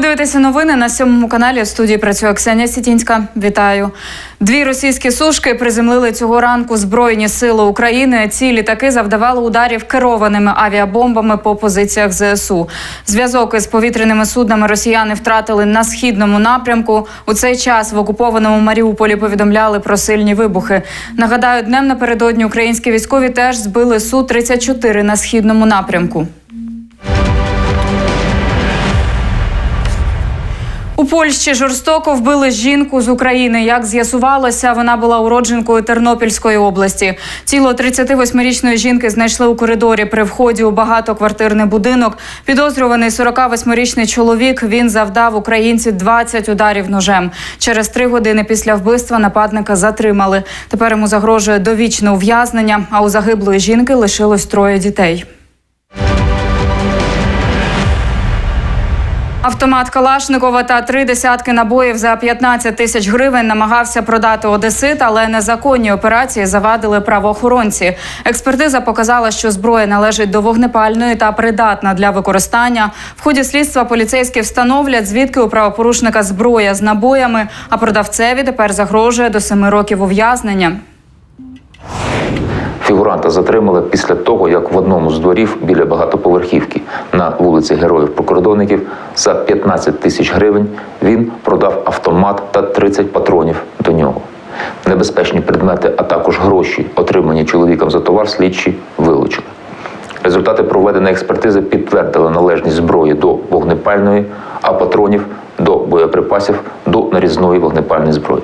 Ви дивитеся новини на сьомому каналі. Студії працює Ксенія Сітінська. Вітаю. Дві російські сушки приземлили цього ранку Збройні сили України. Ці літаки завдавали ударів керованими авіабомбами по позиціях ЗСУ. Зв'язок із повітряними суднами росіяни втратили на східному напрямку. У цей час в окупованому Маріуполі повідомляли про сильні вибухи. Нагадаю, днем напередодні українські військові теж збили су 34 на східному напрямку. У Польщі жорстоко вбили жінку з України. Як з'ясувалося, вона була уродженкою Тернопільської області. Тіло 38-річної жінки знайшли у коридорі при вході у багатоквартирний будинок. Підозрюваний 48-річний чоловік. Він завдав українці 20 ударів ножем. Через три години після вбивства нападника затримали. Тепер йому загрожує довічне ув'язнення. А у загиблої жінки лишилось троє дітей. Автомат Калашникова та три десятки набоїв за 15 тисяч гривень намагався продати Одесит, але незаконні операції завадили правоохоронці. Експертиза показала, що зброя належить до вогнепальної та придатна для використання. В ході слідства поліцейські встановлять, звідки у правопорушника зброя з набоями, а продавцеві тепер загрожує до семи років ув'язнення. Фігуранта затримали після того, як в одному з дворів біля багатоповерхівки на вулиці Героїв-Прикордонників за 15 тисяч гривень він продав автомат та 30 патронів до нього. Небезпечні предмети, а також гроші, отримані чоловіком за товар, слідчі вилучили. Результати проведеної експертизи підтвердили належність зброї до вогнепальної, а патронів до боєприпасів до нарізної вогнепальної зброї.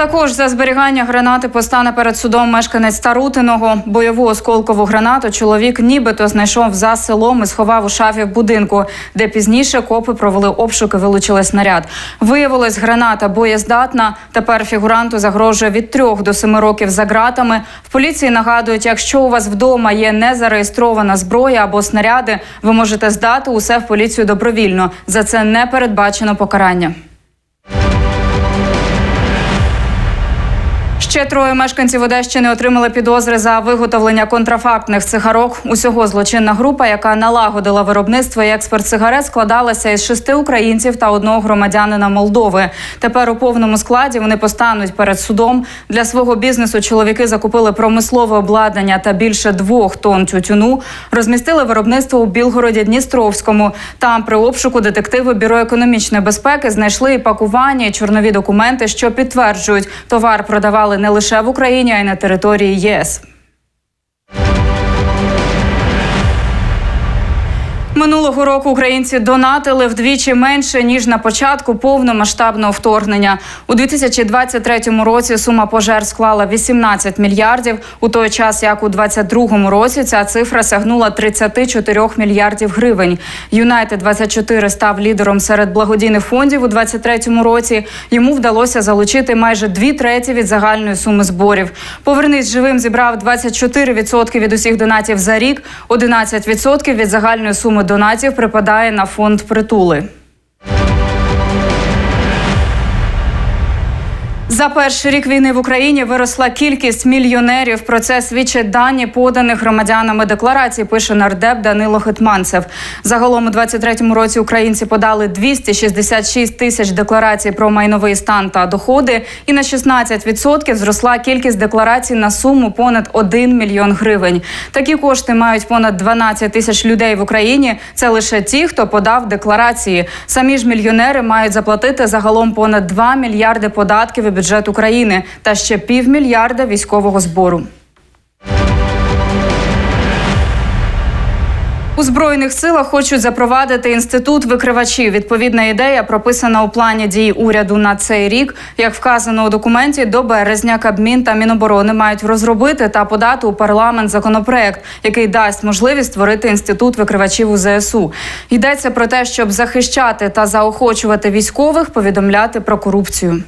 Також за зберігання гранати постане перед судом мешканець Тарутиного. Бойову осколкову гранату чоловік нібито знайшов за селом і сховав у шафі в будинку, де пізніше копи провели обшук і вилучили снаряд. Виявилось, граната боєздатна. Тепер фігуранту загрожує від трьох до семи років за ґратами. В поліції нагадують, якщо у вас вдома є незареєстрована зброя або снаряди, ви можете здати усе в поліцію добровільно. За це не передбачено покарання. Ще троє мешканців Одещини отримали підозри за виготовлення контрафактних цигарок. Усього злочинна група, яка налагодила виробництво і експорт цигарет, складалася із шести українців та одного громадянина Молдови. Тепер у повному складі вони постануть перед судом. Для свого бізнесу чоловіки закупили промислове обладнання та більше двох тонн тютюну. Розмістили виробництво у Білгороді Дністровському. Там при обшуку детективи бюро економічної безпеки знайшли і пакування, і чорнові документи, що підтверджують, товар продавали не лише в Україні, а й на території ЄС. Минулого року українці донатили вдвічі менше ніж на початку повномасштабного вторгнення. У 2023 році сума пожертв склала 18 мільярдів. У той час, як у 2022 році, ця цифра сягнула 34 мільярдів гривень. Юнайтед 24 став лідером серед благодійних фондів у 2023 році. Йому вдалося залучити майже дві треті від загальної суми зборів. Повернись живим зібрав 24% від усіх донатів за рік, 11% від загальної суми донатів припадає на фонд притули. За перший рік війни в Україні виросла кількість мільйонерів. Про це свідчать дані поданих громадянами декларацій. Пише нардеп Данило Хитманцев. Загалом у 23-му році українці подали 266 тисяч декларацій про майновий стан та доходи. І на 16% зросла кількість декларацій на суму понад 1 мільйон гривень. Такі кошти мають понад 12 тисяч людей в Україні. Це лише ті, хто подав декларації. Самі ж мільйонери мають заплатити загалом понад 2 мільярди податків і бюджет України та ще півмільярда військового збору. У збройних силах хочуть запровадити інститут викривачів. Відповідна ідея прописана у плані дій уряду на цей рік. Як вказано у документі, до березня Кабмін та Міноборони мають розробити та подати у парламент законопроект, який дасть можливість створити інститут викривачів у ЗСУ. Йдеться про те, щоб захищати та заохочувати військових, повідомляти про корупцію.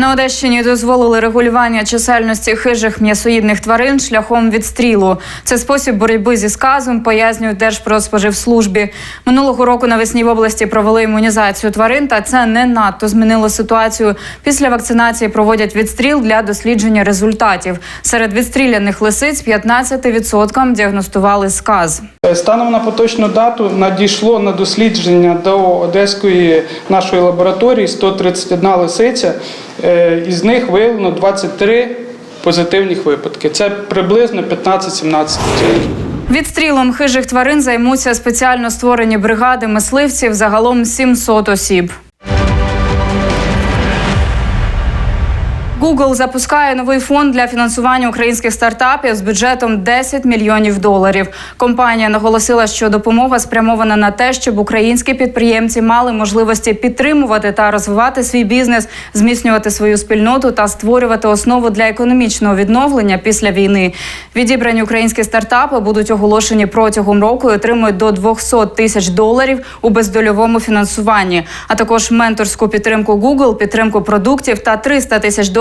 На Одещині дозволили регулювання чисельності хижих м'ясоїдних тварин шляхом відстрілу. Це спосіб боротьби зі сказом, пояснюють Держпродспоживслужбі. Минулого року навесні в області провели імунізацію тварин, та це не надто змінило ситуацію. Після вакцинації проводять відстріл для дослідження результатів. Серед відстріляних лисиць 15% діагностували сказ. Е, Станом на поточну дату надійшло на дослідження до одеської нашої лабораторії 131 лисиця. Е, Із них виявлено 23 позитивних випадки. Це приблизно 15-17%. Відстрілом хижих тварин займуться спеціально створені бригади мисливців загалом 700 осіб. Google запускає новий фонд для фінансування українських стартапів з бюджетом 10 мільйонів доларів. Компанія наголосила, що допомога спрямована на те, щоб українські підприємці мали можливості підтримувати та розвивати свій бізнес, зміцнювати свою спільноту та створювати основу для економічного відновлення після війни. Відібрані українські стартапи будуть оголошені протягом року і отримують до 200 тисяч доларів у бездольовому фінансуванні, а також менторську підтримку Google, підтримку продуктів та 300 тисяч